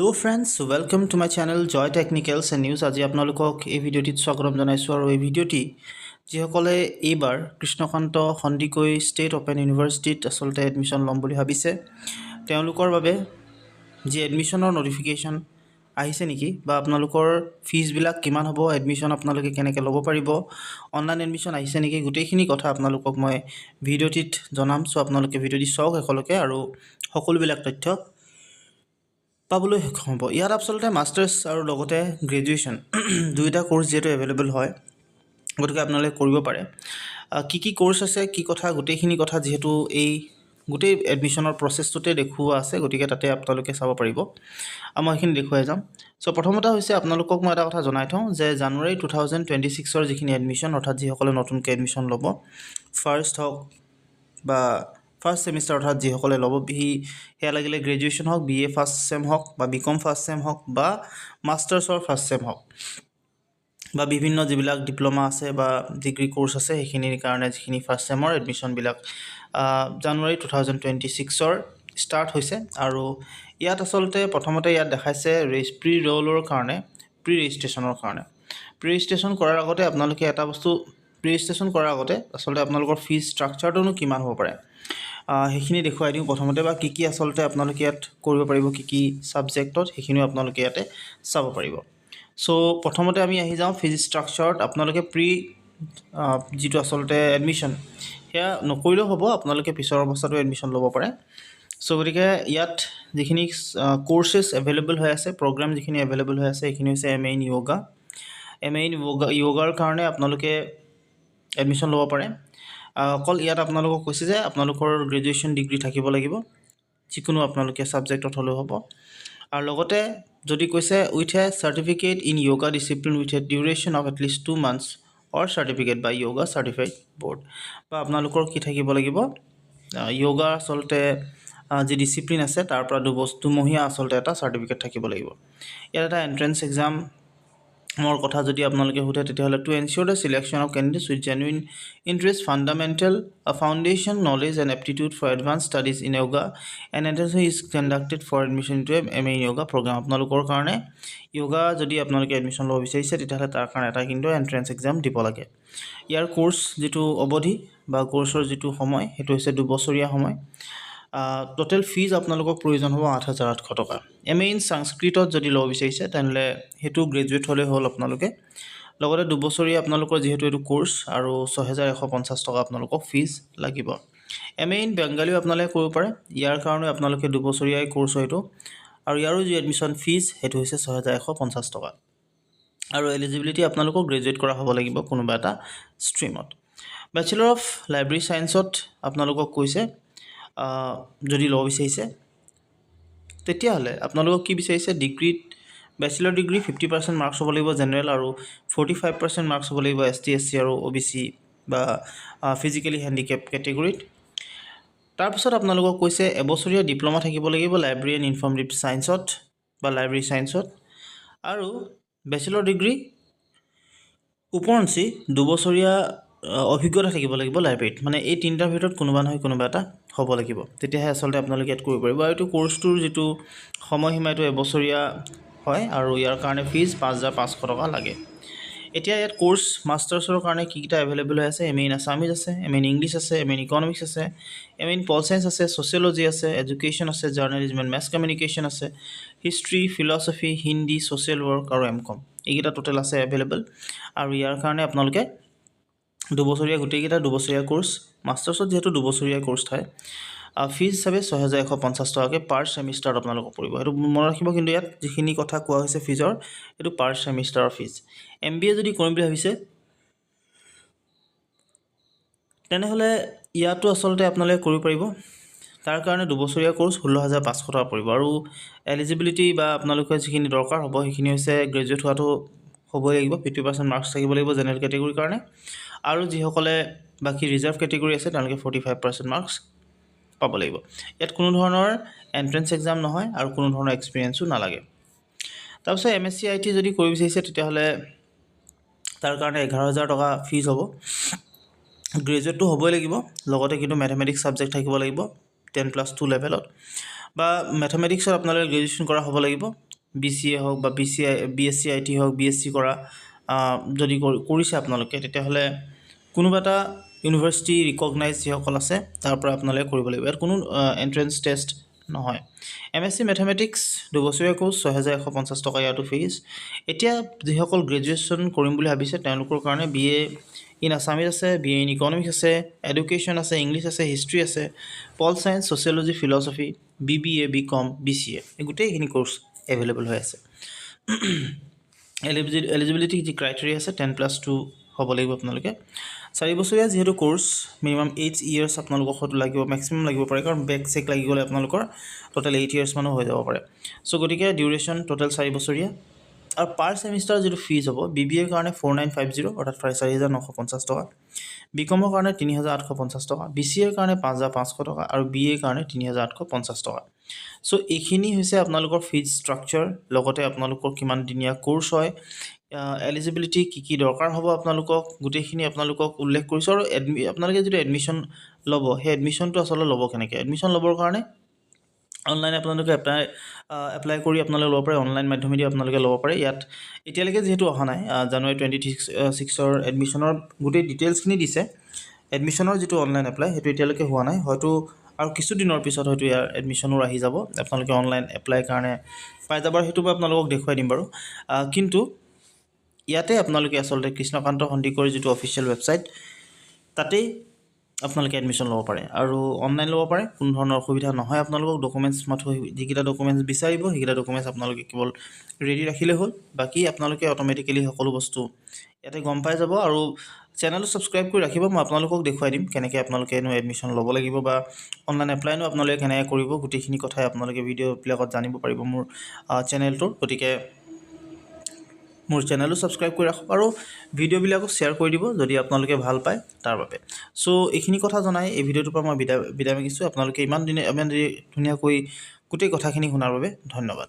Hello' friends welcome to my channel Joy technicals and news আজি আপোনালোকক এই ভিডিঅ'টিত স্বাগতম জনাইছোঁ আৰু এই ভিডিঅ'টি যিসকলে এইবাৰ কৃষ্ণকান্ত সন্দিকৈ ষ্টেট অ'পেন ইউনিভাৰ্চিটিত আচলতে এডমিশ্যন ল'ম বুলি ভাবিছে, তেওঁলোকৰ বাবে যি এডমিশ্যনৰ ন'টিফিকেশ্যন আহিছে নেকি বা আপোনালোকৰ ফিজবিলাক কিমান হ'ব এডমিশ্যন আপোনালোকে কেনেকৈ ল'ব পাৰিব অনলাইন এডমিশ্যন আহিছে নেকি, গোটেইখিনি কথা আপোনালোকক মই ভিডিঅ'টিত জনাম। চ' আপোনালোকে ভিডিঅ'টি চাওক শেষলৈকে আৰু সকলোবিলাক তথ্য পাবলৈ সক্ষম হ'ব। ইয়াত আচলতে মাষ্টাৰ্ছ আৰু লগতে গ্ৰেজুৱেশ্যন দুয়োটা ক'ৰ্চ যিহেতু এভেইলেবল হয় গতিকে আপোনালোকে কৰিব পাৰে। কি কি ক'ৰ্চ আছে কি কথা গোটেইখিনি কথা যিহেতু এই গোটেই এডমিশ্যনৰ প্ৰচেছটোতে দেখুওৱা আছে গতিকে তাতে আপোনালোকে চাব পাৰিব। আৰু মই সেইখিনি দেখুৱাই যাম। চ' প্ৰথমতে হৈছে আপোনালোকক মই এটা কথা জনাই থওঁ যে জানুৱাৰী টু থাউজেণ্ড টুৱেণ্টি ছিক্সৰ যিখিনি এডমিশ্যন অৰ্থাৎ যিসকলে নতুনকৈ এডমিশ্যন ল'ব ফাৰ্ষ্ট হওক বা ফাৰ্ষ্ট ছেমিষ্টাৰ অৰ্থাৎ যিসকলে ল'ব সি সেয়া লাগিলে গ্ৰেজুৱেশ্যন হওক বি এ ফাৰ্ষ্ট ছেম হওক বা বি কম ফাৰ্ষ্ট ছেম হওক বা মাষ্টাৰ্ছৰ ফাৰ্ষ্ট ছেম হওক। বা বিভিন্ন যিবিলাক ডিপ্ল'মা আছে বা ডিগ্ৰী ক'ৰ্চ আছে সেইখিনিৰ কাৰণে যিখিনি ফাৰ্ষ্ট ছেমৰ এডমিশ্যনবিলাক জানুৱাৰী টু থাউজেণ্ড টুৱেণ্টি ছিক্সৰ ষ্টাৰ্ট হৈছে। আৰু ইয়াত আচলতে প্ৰথমতে ইয়াত দেখাইছে প্ৰি ৰ'লৰ কাৰণে প্ৰি ৰেজিষ্ট্ৰেশ্যনৰ কাৰণে। প্ৰি ৰেজিষ্ট্ৰেশ্যন কৰাৰ আগতে আপোনালোকে এটা বস্তু প্ৰি ৰেজিষ্ট্ৰেশ্যন কৰাৰ আগতে আচলতে আপোনালোকৰ ফিজ ষ্ট্ৰাকচাৰটোনো কিমান হ'ব পাৰে? সেইখিনি দেখুৱাই দিওঁ প্ৰথমতে বা কি কি আচলতে আপোনালোকে ইয়াত কৰিব পাৰিব কি কি ছাবজেক্টত সেইখিনিও আপোনালোকে ইয়াতে চাব পাৰিব। চ' প্ৰথমতে আমি আহি যাওঁ ফিজ ষ্ট্ৰাকচাৰত আপোনালোকে প্ৰি যিটো আচলতে এডমিশ্যন সেয়া নকৰিলেও হ'ব আপোনালোকে পিছৰ অৱস্থাতো এডমিশ্যন ল'ব পাৰে। চ' গতিকে ইয়াত যিখিনি ক'ৰ্চেছ এভেইলেবল হৈ আছে প্ৰগ্ৰাম যিখিনি এভেইলেবল হৈ আছে সেইখিনি হৈছে M A in yoga M A in yoga য়োগাৰ কাৰণে আপোনালোকে এডমিশ্যন ল'ব পাৰে। অকল ইয়াত আপোনালোকক কৈছে যে আপোনালোকৰ গ্ৰেজুৱেশ্যন ডিগ্ৰী থাকিব লাগিব যিকোনো আপোনালোকে ছাবজেক্টত হ'লেও হ'ব। আৰু লগতে যদি কৈছে with a certificate in yoga discipline with a duration of at least two months or certificate by yoga certified board বা আপোনালোকৰ কি থাকিব লাগিব? য়োগা আচলতে যি ডিচিপ্লিন আছে তাৰ পৰা দুবছ দুমহীয়া আচলতে এটা চাৰ্টিফিকেট থাকিব লাগিব। ইয়াত এটা এণ্ট্ৰেঞ্চ এক্সাম মোৰ কথা যদি আপোনালোকে সোধে তেতিয়াহ'লে to ensure the selection of candidates with genuine interest fundamental foundation knowledge and aptitude for advance studies in yoga and entrance is conducted for admission to M A in yoga program আপোনালোকৰ কাৰণে য়োগা যদি আপোনালোকে admission ল'ব বিচাৰিছে তেতিয়াহ'লে তাৰ কাৰণে এটা কিন্তু এণ্ট্ৰেঞ্চ এক্সাম দিব লাগে। ইয়াৰ ক'ৰ্চ যিটো অৱধি বা ক'ৰ্চৰ যিটো সময় সেইটো হৈছে দুবছৰীয়া সময়। টোটেল ফিজ আপোনালোকক প্ৰয়োজন হ'ব আঠ হাজাৰ আঠশ টকা। এম এ ইন সংস্কৃতত যদি ল'ব বিচাৰিছে তেনেহ'লে সেইটো গ্ৰেজুৱেট হ'লে হ'ল আপোনালোকে। লগতে দুবছৰীয়া আপোনালোকৰ যিহেতু এইটো ক'ৰ্চ আৰু ছহেজাৰ এশ পঞ্চাছ টকা আপোনালোকক ফিজ লাগিব। এম এ ইন বেংগালীও আপোনালোকে কৰিব পাৰে। ইয়াৰ কাৰণে আপোনালোকে দুবছৰীয়াই ক'ৰ্চ হয় এইটো। আৰু ইয়াৰো যি এডমিশ্যন ফিজ সেইটো হৈছে ছহেজাৰ এশ পঞ্চাছ টকা। আৰু এলিজিবিলিটি আপোনালোকক গ্ৰেজুৱেট কৰা হ'ব লাগিব কোনোবা এটা ষ্ট্ৰীমত বেচেলৰ অফ লাইব্ৰেৰী ছায়েন্সত আপোনালোকক কৈছে যদি ল'ব বিচাৰিছে, তেতিয়াহ'লে আপোনালোকক কি বিচাৰিছে, ডিগ্ৰীত bachelor degree fifty percent marks হ'ব লাগিব জেনেৰেল আৰু ফৰ্টি ফাইভ পাৰ্চেণ্ট মাৰ্কছ হ'ব লাগিব এছ টি এছ চি আৰু অ' বি চি বা ফিজিকেলি হেণ্ডিকেপ কেটেগৰীত তাৰপিছত আপোনালোকক কৈছে, এবছৰীয়া ডিপ্ল'মা থাকিব লাগিব লাইব্ৰেৰী এণ্ড ইনফৰ্মেটিভ ছায়েন্সত বা লাইব্ৰেৰী ছায়েন্সত আৰু বেচেলৰ ডিগ্ৰী ওপৰঞ্চি দুবছৰীয়া অভিজ্ঞতা থাকিব লাগিব লাইব্ৰেৰীত মানে এই তিনিটাৰ ভিতৰত কোনোবা নহয় কোনোবা এটা হ'ব লাগিব। তেতিয়াহে আচলতে আপোনালোকে ইয়াত কৰিব পাৰিব। আৰু এইটো ক'ৰ্চটোৰ যিটো সময়সীমা এইটো এবছৰীয়া হয় আৰু ইয়াৰ কাৰণে ফিজ পাঁচ হাজাৰ পাঁচশ টকা লাগে। এতিয়া ইয়াত ক'ৰ্চ মাষ্টাৰ্ছৰ কাৰণে কি কেইটা এভেইলেবল হৈ আছে? এম ইন আছামিজ আছে এম ইন ইংলিছ আছে এম ইন ইকনমিক্স আছে এম ইন পল চায়েন্স আছে ছ'চিয়লজি আছে এডুকেশ্যন আছে জাৰ্নেলিজম এণ্ড মেছ কমিউনিকেশ্যন আছে history philosophy Hindi social work আৰু এম কম এইকেইটা টোটেল আছে এভেইলেবল আৰু ইয়াৰ কাৰণে আপোনালোকে দুবছৰীয়া গোটেইকেইটা দুবছৰীয়া ক'ৰ্চ মাষ্টাৰ্ছত যিহেতু দুবছৰীয়া ক'ৰ্চ থাকে ফিজ হিচাপে ছহেজাৰ এশ পঞ্চাছ টকাকৈ পাৰ ছেমিষ্টাৰত আপোনালোকক পৰিব। সেইটো মনত ৰাখিব কিন্তু ইয়াত যিখিনি কথা কোৱা হৈছে ফিজৰ এইটো পাৰ ছেমিষ্টাৰৰ ফিজ এম বি এ যদি কৰিম বুলি ভাবিছে তেনেহ'লে ইয়াতো আচলতে আপোনালোকে কৰিব পাৰিব। তাৰ কাৰণে দুবছৰীয়া ক'ৰ্চ ষোল্ল হাজাৰ পাঁচশ টকা পৰিব। আৰু এলিজিবিলিটি বা আপোনালোকে যিখিনি দৰকাৰ হ'ব সেইখিনি হৈছে গ্ৰেজুৱেট হোৱাটো হ'বই লাগিব ফিফটি পাৰ্চেণ্ট মাৰ্কছ থাকিব লাগিব জেনেৰেল কেটেগৰীৰ কাৰণে। আৰু যিসকলে বাকী ৰিজাৰ্ভ কেটেগৰী আছে তেওঁলোকে ফৰ্টি ফাইভ পাৰ্চেণ্ট মাৰ্কছ পাব লাগিব। ইয়াত কোনো ধৰণৰ এণ্ট্ৰেঞ্চ এক্সাম নহয় আৰু কোনো ধৰণৰ এক্সপিৰিয়েঞ্চো নালাগে। তাৰপিছত M S C I T যদি কৰিব বিচাৰিছে তেতিয়াহ'লে তাৰ কাৰণে এঘাৰ হাজাৰ টকা ফিজ হ'ব। গ্ৰেজুৱেটটো হ'বই লাগিব লগতে কিন্তু মেথমেটিক্স ছাবজেক্ট থাকিব লাগিব টেন প্লাছ টু লেভেলত বা মেথমেটিক্সত আপোনালোকে গ্ৰেজুৱেশ্যন কৰা হ'ব লাগিব। বি চি এ হওক বা B C I B S C I T হওক বি এছ চি কৰা যদি কৰি- কৰিছে আপোনালোকে তেতিয়াহ'লে কোনোবা এটা ইউনিভাৰ্চিটি ৰিকগনাইজ যিসকল আছে, তাৰ পৰা আপোনালোকে কৰিব লাগিব। ইয়াত কোনো এণ্ট্ৰেঞ্চ টেষ্ট নহয়। এম এছ চি মেথমেটিক্স দুবছৰীয়া কোৰ্চ ছহেজাৰ এশ পঞ্চাছ টকা ইয়াতো ফিজ এতিয়া যিসকল গ্ৰেজুৱেশ্যন কৰিম বুলি ভাবিছে, তেওঁলোকৰ কাৰণে বি এ ইন আছামিজ আছে বি এ ইন ইকনমিক্স আছে এডুকেশ্যন আছে ইংলিছ আছে হিষ্ট্ৰী আছে pol science sociology philosophy B B A B com B C A এই গোটেইখিনি কোৰ্চ এভেইলেবল হৈ আছে। এলিজিবিলিটি যি ক্ৰাইটেৰিয়া আছে টেন প্লাছ টু হ'ব লাগিব আপোনালোকে। চাৰি বছৰীয়া যিহেতু কোৰ্চ মিনিমাম এইট ইয়েৰ্ছ আপোনালোকৰ হয়তো লাগিব মেক্সিমাম লাগিব পাৰে কাৰণ বেক চেক লাগি গ'লে আপোনালোকৰ ট'টেল এইট ইয়েৰ্ছ মানো হৈ যাব পাৰে। চ' গতিকে ডিউৰেশ্যন ট'টেল চাৰি বছৰীয়া। আৰু পাৰ ছেমিষ্টাৰ যিটো ফিজ হ'ব বি বি এৰ কাৰণে ফ'ৰ নাইন ফাইভ জিৰ' অৰ্থাৎ প্ৰায় চাৰি হাজাৰ নশ পঞ্চাছ টকা। বি কমৰ কাৰণে তিনি হাজাৰ আঠশ পঞ্চাছ টকা বি চি এৰ কাৰণে পাঁচ হাজাৰ পাঁচশ টকা আৰু বি এৰ কাৰণে তিনি হাজাৰ আঠশ পঞ্চাছ টকা। চ' এইখিনি হৈছে আপোনালোকৰ ফিজ ষ্ট্ৰাকচাৰ লগতে আপোনালোকৰ কিমান দিনীয়া কোৰ্চ হয়। এলিজিবিলিটি কি কি দৰকাৰ হ'ব আপোনালোকক গোটেইখিনি আপোনালোকক উল্লেখ কৰিছোঁ আৰু এডমি আপোনালোকে যিটো এডমিশ্যন ল'ব সেই এডমিশ্যনটো আচলতে ল'ব কেনেকৈ? এডমিশ্যন ল'বৰ কাৰণে অনলাইন আপোনালোকে এপ্লাই এপ্লাই কৰি আপোনালোকে ল'ব পাৰে অনলাইন মাধ্যমেদি আপোনালোকে ল'ব পাৰে। ইয়াত এতিয়ালৈকে যিহেতু অহা নাই জানুৱাৰী টুৱেণ্টি ছিক্স ছিক্সৰ এডমিশ্যনৰ গোটেই ডিটেইলছখিনি দিছে। এডমিশ্যনৰ যিটো অনলাইন এপ্লাই সেইটো এতিয়ালৈকে হোৱা নাই। হয়তো আৰু কিছুদিনৰ পিছত হয়তো ইয়াৰ এডমিশ্যনো আহি যাব। আপোনালোকে অনলাইন এপ্লাই কাৰণে পাই যাব সেইটো মই আপোনালোকক দেখুৱাই দিম বাৰু। কিন্তু ইয়াতে আপোনালোকে আচলতে কৃষ্ণকান্ত সন্দিকৈৰ যিটো অফিচিয়েল ৱেবছাইট তাতেই আপোনালোকে এডমিশ্যন ল'ব পাৰে। আৰু অনলাইন ল'ব পাৰে কোনো ধৰণৰ অসুবিধা নহয়। আপোনালোকক ডকুমেণ্টছ মাথো যিকেইটা ডকুমেণ্টছ বিচাৰিব সেইকেইটা ডকুমেণ্টছ আপোনালোকে কেৱল ৰেডি ৰাখিলে হ'ল। বাকী আপোনালোকে অট'মেটিকেলি সকলো বস্তু ইয়াতে গম পাই যাব। আৰু চেনেলটো ছাবস্ক্ৰাইব কৰি ৰাখিব মই আপোনালোকক দেখুৱাই দিম কেনেকৈ আপোনালোকেনো এডমিশ্যন ল'ব লাগিব বা অনলাইন এপ্লাইনো আপোনালোকে কেনেকৈ কৰিব গোটেইখিনি কথাই আপোনালোকে ভিডিঅ'বিলাকত জানিব পাৰিব মোৰ চেনেলটোৰ গতিকে মোৰ চেনেলো ছাবস্ক্ৰাইব কৰি ৰাখক আৰু ভিডিঅ'বিলাকো শ্বেয়াৰ কৰি দিব যদি আপোনালোকে ভালো পায় তাৰ বাবে। চ' এইখিনি কথা জনাই এই ভিডিঅ'টোৰ পৰা মই বিদায় বিদায় মাগিছোঁ। আপোনালোকে ইমান দিনে ইমান ধুনীয়াকৈ গোটেই কথাখিনি শুনাৰ বাবে ধন্যবাদ।